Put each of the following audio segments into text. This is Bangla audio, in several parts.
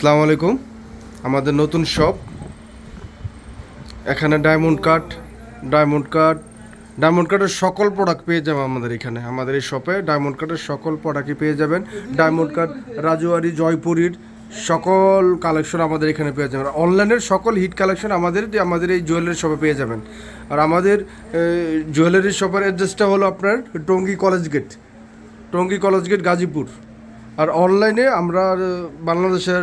আসসালামু আলাইকুম। আমাদের নতুন শপ এখানে diamond cut diamond cut diamond কাটের সকল প্রোডাক্ট পেয়ে যাবেন আমাদের এখানে। আমাদের এই শপে ডায়মন্ড কাটের সকল প্রোডাক্টই পেয়ে যাবেন। ডায়মন্ড কাট রাজুয়ারি জয়পুরীর সকল কালেকশন আমাদের এখানে পেয়ে যাবেন। অনলাইনের সকল হিট কালেকশন আমাদের আমাদের এই জুয়েলারি শপে পেয়ে যাবেন। আর আমাদের জুয়েলারি শপের অ্যাড্রেসটা হলো আপনার Tongi college gate Tongi college gate Gazipur. আর অনলাইনে আমরা, বাংলাদেশের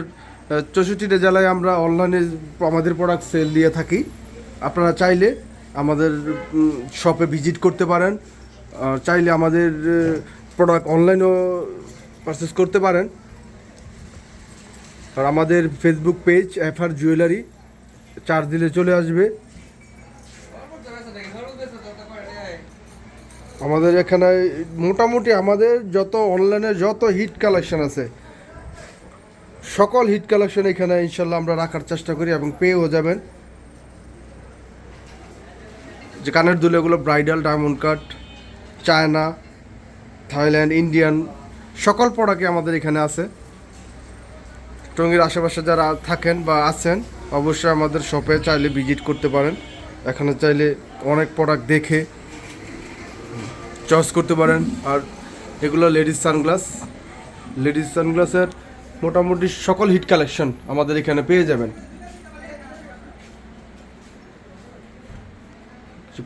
চৌষট্টিটা জেলায় আমরা অনলাইনে আমাদের প্রোডাক্ট সেল দিয়ে থাকি। আপনারা চাইলে আমাদের শপে ভিজিট করতে পারেন। চাইলে আমাদের প্রোডাক্ট অনলাইনেও পারচেস করতে পারেন। আর আমাদের ফেসবুক পেজ এফআর জুয়েলারি চার দিলে চলে আসবে। আমাদের এখানে মোটামুটি আমাদের যত অনলাইনে যত হিট কালেকশন আছে সকল হিট কালেকশন এখানে ইনশাল্লাহ আমরা রাখার চেষ্টা করি এবং পেয়েও যাবেন। যে কানের দুলেগুলো bridal diamond cut China Thailand Indian সকল প্রোডাক্টই আমাদের এখানে আছে। টঙ্গীর আশেপাশে যারা থাকেন বা আছেন, অবশ্যই আমাদের শপে চাইলে ভিজিট করতে পারেন। এখানে চাইলে অনেক প্রোডাক্ট দেখে চয়েস করতে পারেন। আর এগুলো লেডিস সানগ্লাস লেডিস সানগ্লাসের মোটামুটি সকল হিট কালেকশন আমাদের এখানে পেয়ে যাবেন।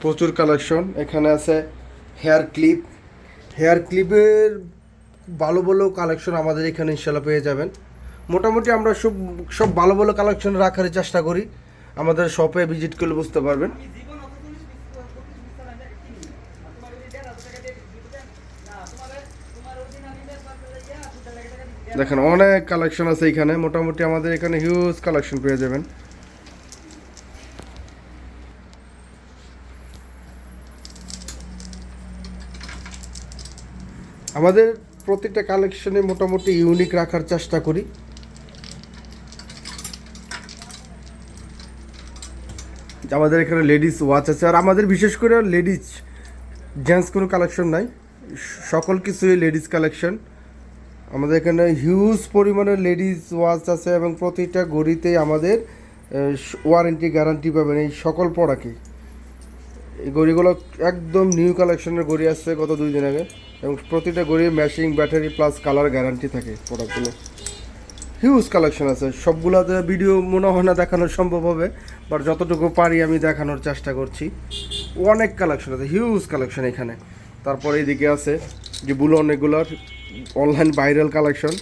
প্রচুর কালেকশন এখানে আছে হেয়ার ক্লিপ হেয়ার ক্লিপের ভালো ভালো কালেকশন আমাদের এখানে ইনশাল্লাহ পেয়ে যাবেন। মোটামুটি আমরা সব সব ভালো ভালো কালেকশন রাখার চেষ্টা করি। আমাদের শপে ভিজিট করলে বুঝতে পারবেন। দেখেন, অনেক কালেকশন আছে এখানে। মোটামুটি আমাদের এখানে হিউজ কালেকশন পেয়ে যাবেন। আমাদের প্রতিটা কালেকশনে মোটামুটি ইউনিক রাখার চেষ্টা করি। আমাদের এখানে লেডিস ওয়াচ আছে। আর আমাদের বিশেষ করে লেডিস জেন্টস কোনো কালেকশন নাই। সকল কিছুই লেডিস কালেকশন। আমাদের এখানে হিউজ পরিমাণের লেডিস ওয়াচ আছে এবং প্রতিটা ঘড়িতেই আমাদের ওয়ারেন্টি গ্যারান্টি পাবেন এই সকল প্রোডাক্টই এই। ঘড়িগুলো একদম নিউ কালেকশনের ঘড়ি আসছে গত দুই দিন আগে এবং প্রতিটা ঘড়ি ম্যাশিং ব্যাটারি প্লাস কালার গ্যারান্টি থাকে প্রোডাক্টগুলো হিউজ কালেকশন আছে, সবগুলোতে ভিডিও মনে হয় না দেখানো সম্ভব হবে বাট যতটুকু পারি আমি দেখানোর চেষ্টা করছি। অনেক কালেকশন আছে হিউজ কালেকশন এখানে। তারপরে এইদিকে আছে যে বুলন এগুলোর অনলাইন ভাইরাল কালেকশন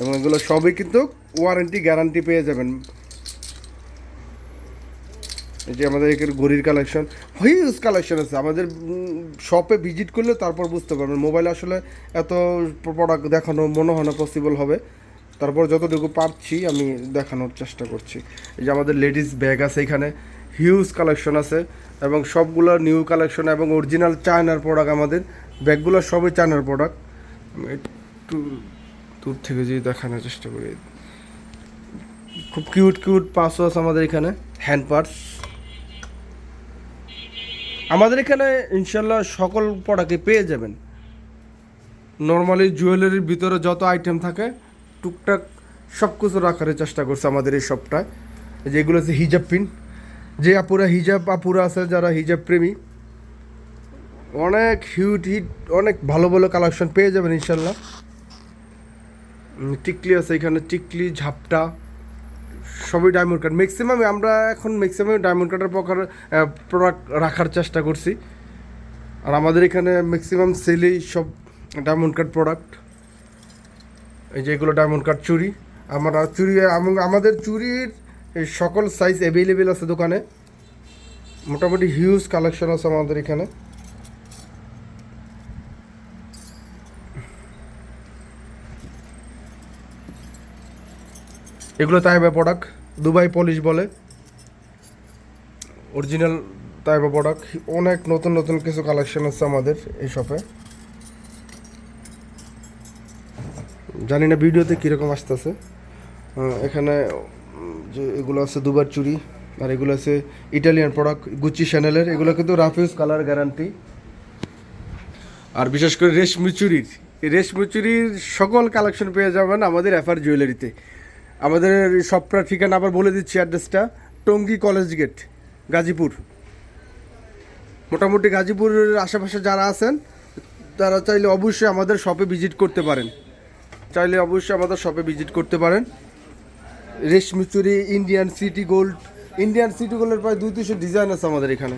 এবং এগুলো সবই কিন্তু ওয়ারেন্টি গ্যারান্টি পেয়ে যাবেন। এই যে আমাদের এখানে ঘড়ির কালেকশন হিউজ কালেকশন আছে। আমাদের শপে ভিজিট করলে তারপর বুঝতে পারবেন। মোবাইলে আসলে এত প্রোডাক্ট দেখানো মনে হয় না পসিবল হবে। তারপর যতটুকু পারছি আমি দেখানোর চেষ্টা করছি। এই যে আমাদের লেডিস ব্যাগ আছে এখানে। হিউজ কালেকশন আছে এবং সবগুলো নিউ কালেকশন এবং অরিজিনাল চায়নার প্রোডাক্ট আমাদের। ব্যাগগুলো সবই চায়নার প্রোডাক্ট একটু দূর থেকে যদি দেখানোর চেষ্টা করি। খুব কিউট কিউট পার্সও আছে আমাদের এখানে হ্যান্ড পার্স আমাদের এখানে ইনশাল্লাহ সকল প্রোডাক্টই পেয়ে যাবেন। নর্মালি জুয়েলারির ভিতরে যত আইটেম থাকে, টুকটাক সব কিছু রাখার চেষ্টা করছে আমাদের এই শপটায় যেগুলো আছে হিজাব পিন যে আপুরা হিজাব আপুরা আছে, যারা হিজাব প্রেমী, অনেক হিউট হিট অনেক ভালো ভালো কালেকশন পেয়ে যাবেন ইনশাল্লাহ। টিকলি আছে এখানে, টিকলি, ঝাপটা, সবই ডায়মন্ড কার্ড ম্যাক্সিমাম আমরা এখন ম্যাক্সিমাম ডায়মন্ড কার্ডের প্রকার প্রোডাক্ট রাখার চেষ্টা করছি। আর আমাদের এখানে ম্যাক্সিমাম সেলেই সব ডায়মন্ড কার্ড প্রোডাক্ট এই যে এগুলো ডায়মন্ড কার্ড চুরি। আমরা চুরি আমাদের চুরির এই সকল সাইজ অ্যাভেলেবেল আছে দোকানে। মোটামুটি হিউজ কালেকশন আছে আমাদের এখানে। এগুলো তাইবা প্রোডাক্ট দুবাই পলিশ বলে। অরিজিনাল তাইবা প্রোডাক্ট অনেক নতুন নতুন কিছু কালেকশন আছে আমাদের এই শপে জানি না ভিডিওতে কীরকম আসতেছে। এখানে যে এগুলো আছে দুবার চুরি, আর এগুলো আছে ইটালিয়ান প্রোডাক্ট গুচি চ্যানেলের এগুলো কিন্তু রাফিউজ কালার গ্যারান্টি আর বিশেষ করে রেশমি চুরির। রেশমি চুরির সকল কালেকশন পেয়ে যাবেন আমাদের এফআর জুয়েলারিতে আমাদের সবটা ঠিকানা আবার বলে দিচ্ছি অ্যাড্রেসটা টঙ্গী কলেজ গেট গাজীপুর। মোটামুটি গাজীপুরের আশেপাশে যারা আছেন, তারা চাইলে অবশ্যই আমাদের শপে ভিজিট করতে পারেন। চাইলে অবশ্যই আমাদের শপে ভিজিট করতে পারেন। রেশমি চুরি Indian city gold Indian city গোল্ডের প্রায় দুই তিনশো ডিজাইন আছে আমাদের এখানে।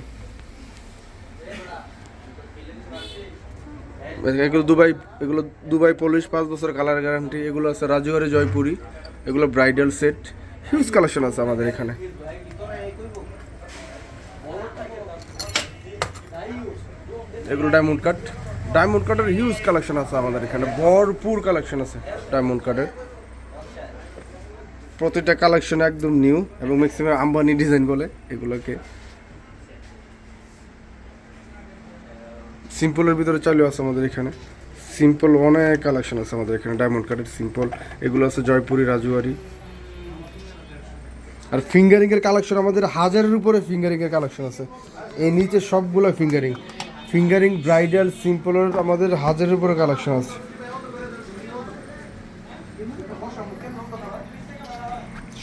এগুলো দুবাই এগুলো দুবাই পলিশ পাঁচ বছর কালার গ্যারান্টি এগুলো আছে রাজুয়ারে জয়পুরি, এগুলো ব্রাইডাল সেট হিউজ কালেকশন আছে আমাদের এখানে। এগুলো ডায়মন্ড কাট ডায়মন্ড কাটের হিউজ কালেকশন আছে আমাদের এখানে, ভরপুর কালেকশন আছে ডায়মন্ড কাটের প্রতিটা কালেকশন একদম নিউ এবং ম্যাক্সিমাম আম্বানি ডিজাইন বলে এগুলোকে। সিম্পলের ভিতরে চালু আছে আমাদের এখানে। সিম্পল অনেক কালেকশন আছে আমাদের এখানে। ডায়মন্ড কাটের সিম্পল এগুলো আছে জয়পুরি, রাজুয়ারি। আর ফিঙ্গারিং এর কালেকশন আমাদের হাজারের উপরে ফিঙ্গারিং এর কালেকশন আছে। এই নিচে সবগুলো ফিঙ্গারিং ফিঙ্গারিং ব্রাইডাল সিম্পলের আমাদের হাজারের উপরে কালেকশন আছে।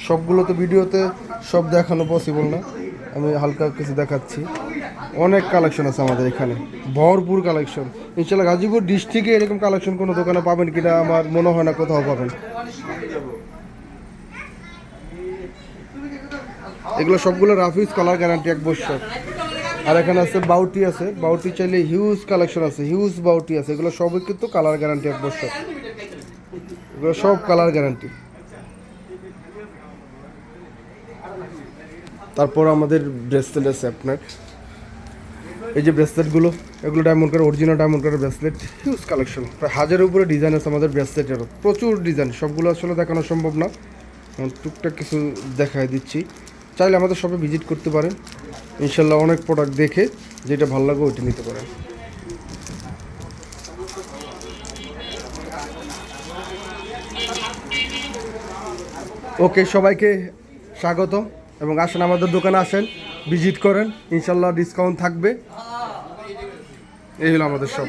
সবগুলো তো ভিডিওতে সব দেখানো পসিবল না। আমি হালকা কিছু দেখাচ্ছি। অনেক কালেকশন আছে আমাদের এখানে। ভরপুর কালেকশন ইনশাল্লাহ গাজীপুর ডিস্ট্রিক্টে এরকম কালেকশন কোনো দোকানে পাবেন কিনা আমার মনে হয় না কোথাও পাবেন। এগুলো সবগুলো রাফিজ কালার গ্যারান্টি এক বছর। আর এখানে আছে বাউটি আছে। বাউটি চাইলে হিউজ কালেকশন আছে। হিউজ বাউটি আছে। এগুলো সবই কিন্তু কালার গ্যারান্টি এক বছর। এগুলো সব কালার গ্যারান্টি তারপর আমাদের ব্রেসলেট আছে আপনার। এই যে ব্রেসলেটগুলো এগুলো ডায়মন্ড কার্ড অরিজিনাল ডায়মন্ড কার্ডের ব্রেসলেট হিউজ কালেকশন প্রায় হাজারের উপরে ডিজাইন আছে আমাদের ব্রেসলেটেরও প্রচুর ডিজাইন সবগুলো আসলে দেখানো সম্ভব না। টুকটাক কিছু দেখাই দিচ্ছি। চাইলে আমাদের সবে ভিজিট করতে পারেন। ইনশাল্লাহ অনেক প্রোডাক্ট দেখে যেটা ভালো লাগে ওইটা নিতে পারেন। ওকে সবাইকে স্বাগত এবং আসেন আমাদের দোকানে আসেন ভিজিট করেন, ইনশাল্লাহ ডিসকাউন্ট থাকবে। এই হলো আমাদের সব